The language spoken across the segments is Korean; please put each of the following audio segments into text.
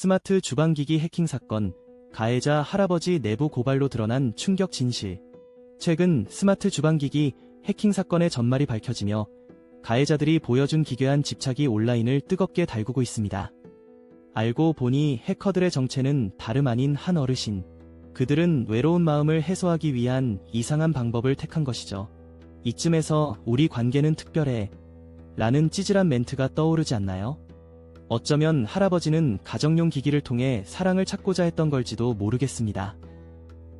스마트 주방기기 해킹 사건, 가해자 할아버지 내부 고발로 드러난 충격 진실. 최근 스마트 주방기기 해킹 사건의 전말이 밝혀지며 가해자들이 보여준 기괴한 집착이 온라인을 뜨겁게 달구고 있습니다. 알고 보니 해커들의 정체는 다름 아닌 한 어르신. 그들은 외로운 마음을 해소하기 위한 이상한 방법을 택한 것이죠. 이쯤에서 우리 관계는 특별해. 라는 찌질한 멘트가 떠오르지 않나요? 어쩌면 할아버지는 가정용 기기를 통해 사랑을 찾고자 했던 걸지도 모르겠습니다.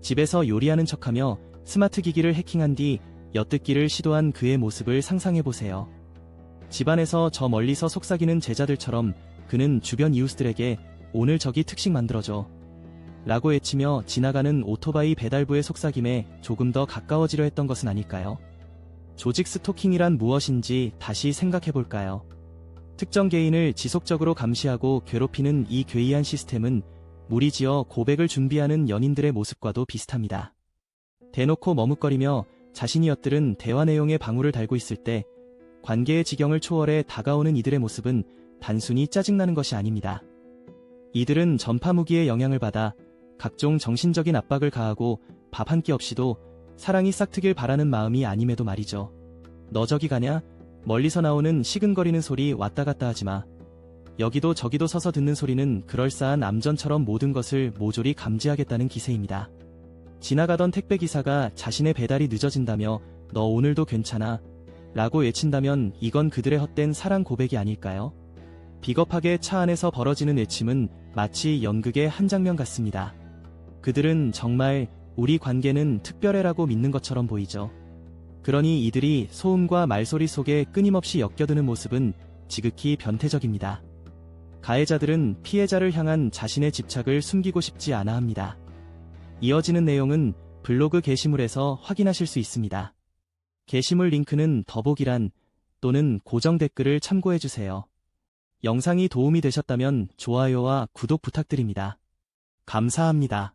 집에서 요리하는 척하며 스마트 기기를 해킹한 뒤 엿듣기를 시도한 그의 모습을 상상해보세요. 집안에서 저 멀리서 속삭이는 제자들처럼 그는 주변 이웃들에게 오늘 저기 특식 만들어줘. 라고 외치며 지나가는 오토바이 배달부의 속삭임에 조금 더 가까워지려 했던 것은 아닐까요? 조직 스토킹이란 무엇인지 다시 생각해볼까요? 특정 개인을 지속적으로 감시하고 괴롭히는 이 괴이한 시스템은 무리지어 고백을 준비하는 연인들의 모습과도 비슷합니다. 대놓고 머뭇거리며 자신이 엿들은 대화 내용에 방울을 달고 있을 때 관계의 지경을 초월해 다가오는 이들의 모습은 단순히 짜증나는 것이 아닙니다. 이들은 전파 무기의 영향을 받아 각종 정신적인 압박을 가하고 밥 한 끼 없이도 사랑이 싹트길 바라는 마음이 아님에도 말이죠. 너 저기 가냐? 멀리서 나오는 시근거리는 소리 왔다 갔다 하지 마. 여기도 저기도 서서 듣는 소리는 그럴싸한 암전처럼 모든 것을 모조리 감지하겠다는 기세입니다. 지나가던 택배기사가 자신의 배달이 늦어진다며 너 오늘도 괜찮아 라고 외친다면 이건 그들의 헛된 사랑 고백이 아닐까요? 비겁하게 차 안에서 벌어지는 외침은 마치 연극의 한 장면 같습니다. 그들은 정말 우리 관계는 특별해라고 믿는 것처럼 보이죠. 그러니 이들이 소음과 말소리 속에 끊임없이 엮여드는 모습은 지극히 변태적입니다. 가해자들은 피해자를 향한 자신의 집착을 숨기고 싶지 않아 합니다. 이어지는 내용은 블로그 게시물에서 확인하실 수 있습니다. 게시물 링크는 더보기란 또는 고정 댓글을 참고해주세요. 영상이 도움이 되셨다면 좋아요와 구독 부탁드립니다. 감사합니다.